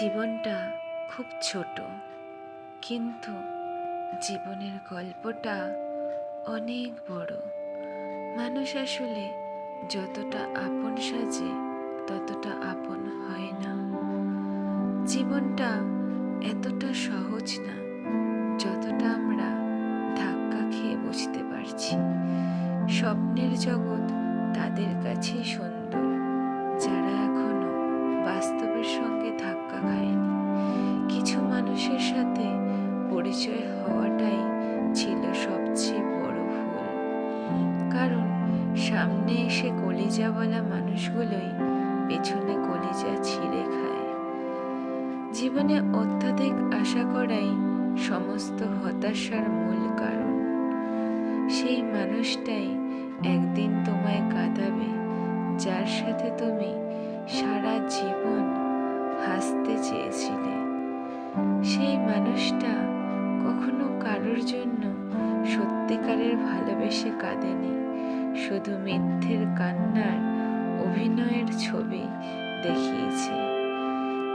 জীবনটা খুব ছোট, কিন্তু জীবনের গল্পটা অনেক বড়। মানুষ আসলে যতটা আপন সাজে, ততটা আপন হয় না। জীবনটা এতটা সহজ না, যতটা আমরা ধাক্কা খেয়ে বুঝতে পারছি। স্বপ্নের জগৎ তাদের কাছেই সুন্দর। বাস্তবের সঙ্গে ধাক্কা খায়নি কিছু মানুষের সাথে পরিচয় হওয়াটাই ছিল সবচেয়ে বড় ভুল। কারণ সামনে এসে কলিজা বলা মানুষগুলোই পেছনে কলিজা ছিঁড়ে খায়। জীবনে অত্যাধিক আশা করাই সমস্ত হতাশার মূল কারণ। সেই মানুষটাই একদিন তোমায় কাঁদাবে, যার সাথে তুমি সারা জীবন হাসতে চেয়েছিলে। সেই মানুষটা কখনো কারোর জন্য সত্যিকারের ভালোবেসে কাঁদেনি। শুধু মিথ্যের কান্নার অভিনয়ের ছবি দেখিয়েছে।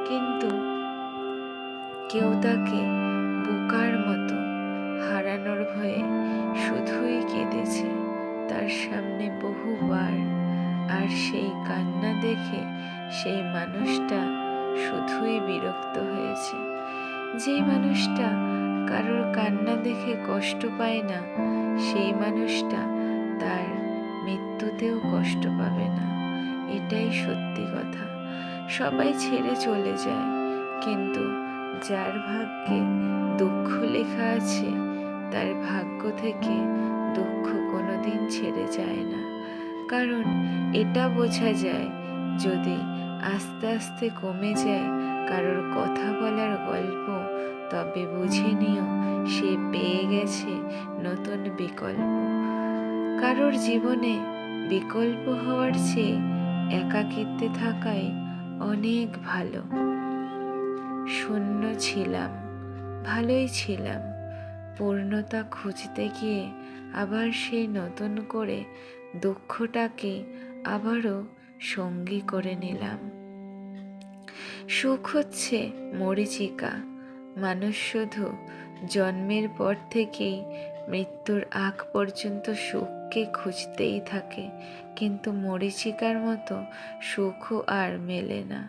কিন্তু কেউ তাকে বোকার মতো হারানোর ভয়ে শুধুই কেঁদেছে। তার সামনে বহুবার আর সেই দেখে সেই মানুষটা শুধুই বিরক্ত হয়েছে। যেই মানুষটা কারোর কান্না দেখে কষ্ট পায় না, সেই মানুষটা তার মৃত্যুতেও কষ্ট পাবে না। এটাই সত্যি কথা। সবাই ছেড়ে চলে যায়, কিন্তু যার ভাগ্যে দুঃখ লেখা আছে, তার ভাগ্য থেকে দুঃখ কোনোদিন ছেড়ে যায় না। কারণ এটা বোঝা যায় যদি আস্তে আস্তে কমে যায় কারোর কথা বলার গল্প, তবে বুঝে নিও সে পেয়ে গেছে নতুন বিকল্প। কারোর জীবনে বিকল্প হওয়ার চেয়ে একাকিত্বে থাকাই অনেক ভালো। শূন্য ছিলাম, ভালোই ছিলাম। পূর্ণতা খুঁজতে গিয়ে আবার সেই নতুন করে দুঃখটাকে আবারও সঙ্গী করে নিলাম। সুখ হচ্ছে মরিচিকা। মানুষ শুধু জন্মের পর থেকেই মৃত্যুর আগ পর্যন্ত সুখকে খুঁজতেই থাকে, কিন্তু মরিচিকার মতো সুখও আর মেলে না।